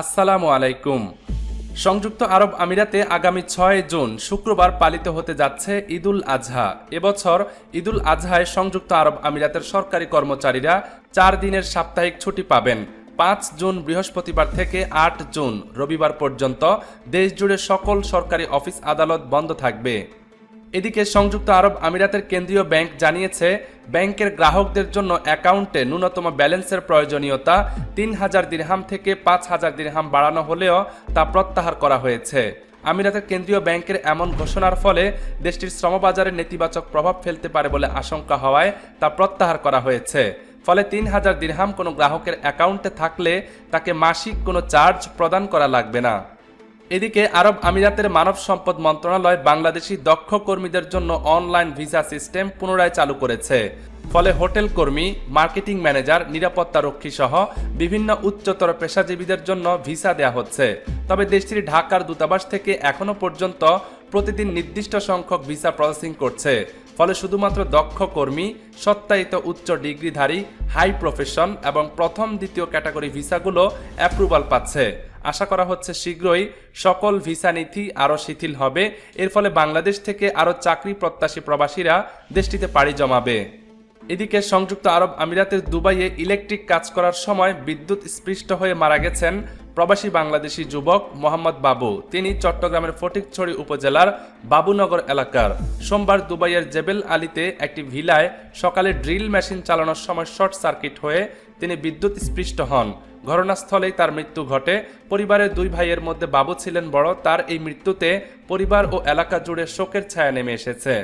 আসসালামু আলাইকুম। সংযুক্ত আরব আমিরাতে আগামী ছয় জুন শুক্রবার পালিত হতে যাচ্ছে ঈদুল আজহা। এবছর ঈদুল আজহায় সংযুক্ত আরব আমিরাতের সরকারি কর্মচারীরা চার দিনের সাপ্তাহিক ছুটি পাবেন। পাঁচ জুন বৃহস্পতিবার থেকে আট জুন রবিবার পর্যন্ত দেশজুড়ে সকল সরকারি অফিস আদালত বন্ধ থাকবে। এদিকে সংযুক্ত আরব আমিরাতের কেন্দ্রীয় ব্যাংক জানিয়েছে, ব্যাংকের গ্রাহকদের জন্য অ্যাকাউন্টে ন্যূনতম ব্যালেন্সের প্রয়োজনীয়তা তিন হাজার দিরহাম থেকে পাঁচ হাজার দিরহাম বাড়ানো হলেও তা প্রত্যাহার করা হয়েছে। আমিরাতের কেন্দ্রীয় ব্যাংকের এমন ঘোষণার ফলে দেশটির শ্রমবাজারে নেতিবাচক প্রভাব ফেলতে পারে বলে আশঙ্কা হওয়ায় তা প্রত্যাহার করা হয়েছে। ফলে তিন হাজার দিরহাম কোনো গ্রাহকের অ্যাকাউন্টে থাকলে তাকে মাসিক কোনো চার্জ প্রদান করা লাগবে না। এদিকে আরব আমিরাতের মানব সম্পদ মন্ত্রণালয় বাংলাদেশি দক্ষ কর্মীদের জন্য অনলাইন ভিসা সিস্টেম পুনরায় চালু করেছে। ফলে হোটেল কর্মী, মার্কেটিং ম্যানেজার, নিরাপত্তা রক্ষী সহ বিভিন্ন উচ্চতর পেশাজীবীদের জন্য ভিসা দেয়া হচ্ছে। তবে দেশটির ঢাকার দূতাবাস থেকে এখনও পর্যন্ত প্রতিদিন নির্দিষ্ট সংখ্যক ভিসা প্রসেসিং করছে। ফলে শুধুমাত্র দক্ষ কর্মী, সত্যায়িত উচ্চ ডিগ্রিধারী, হাই প্রফেশন এবং প্রথম, দ্বিতীয় ক্যাটাগরি ভিসাগুলো অ্যাপ্রুভাল পাচ্ছে। আশা করা হচ্ছে শীঘ্রই সকল ভিসা নীতি আরও শিথিল হবে। এর ফলে বাংলাদেশ থেকে আরও চাকরি প্রত্যাশী প্রবাসীরা দেশটিতে পাড়ি জমাবে। এদিকে সংযুক্ত আরব আমিরাতের দুবাইয়ে ইলেকট্রিক কাজ করার সময় বিদ্যুৎ স্পৃষ্ট হয়ে মারা গেছেন প্রবাসী বাংলাদেশি যুবক মোহাম্মদ বাবু। তিনি চট্টগ্রামের ফটিকছড়ি উপজেলার বাবুনগর এলাকার। সোমবার দুবাইয়ের জেবেল আলীতে একটি ভিলায় সকালে ড্রিল মেশিন চালানোর সময় শর্ট সার্কিট হয়ে তিনি বিদ্যুৎ স্পৃষ্ট হন। ঘটনাস্থলেই তার মৃত্যু ঘটে। পরিবারের দুই ভাইয়ের মধ্যে বাবু ছিলেন বড়। তার এই মৃত্যুতে পরিবার ও এলাকা জুড়ে শোকের ছায়া নেমে এসেছে।